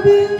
গোবিন্দ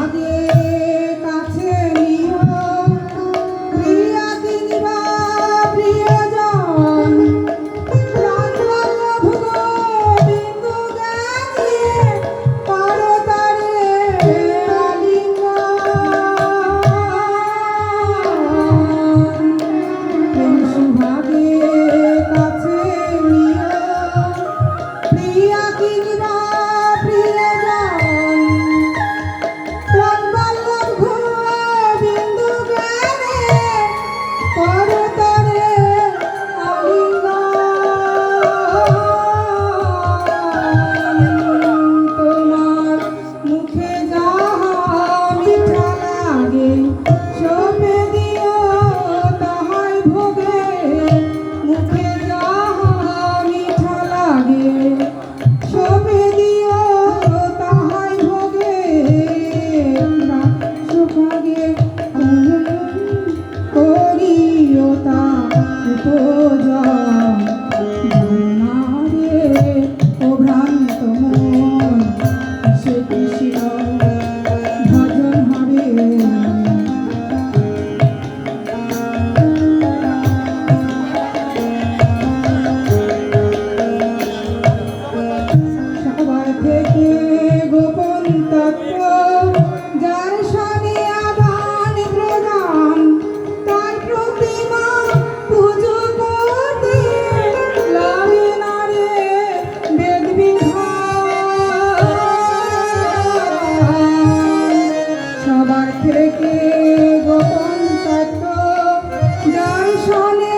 রেখে গোপন থাকো যার শোনে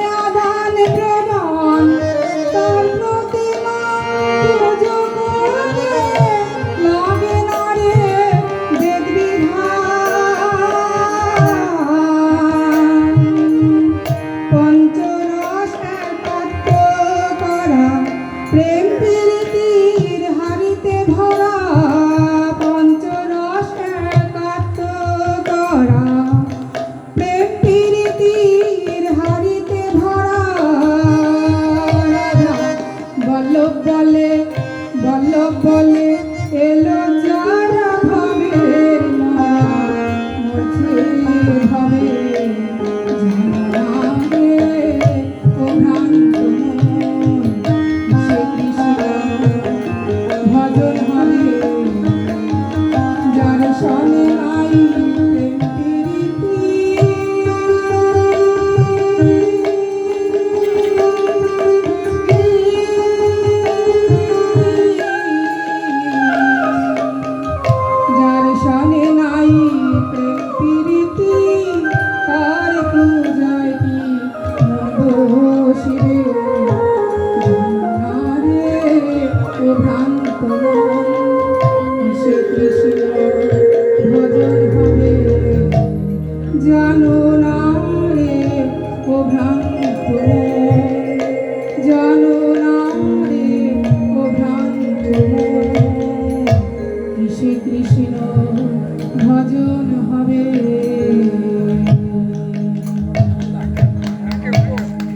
বলে বল্লভ বলে এলো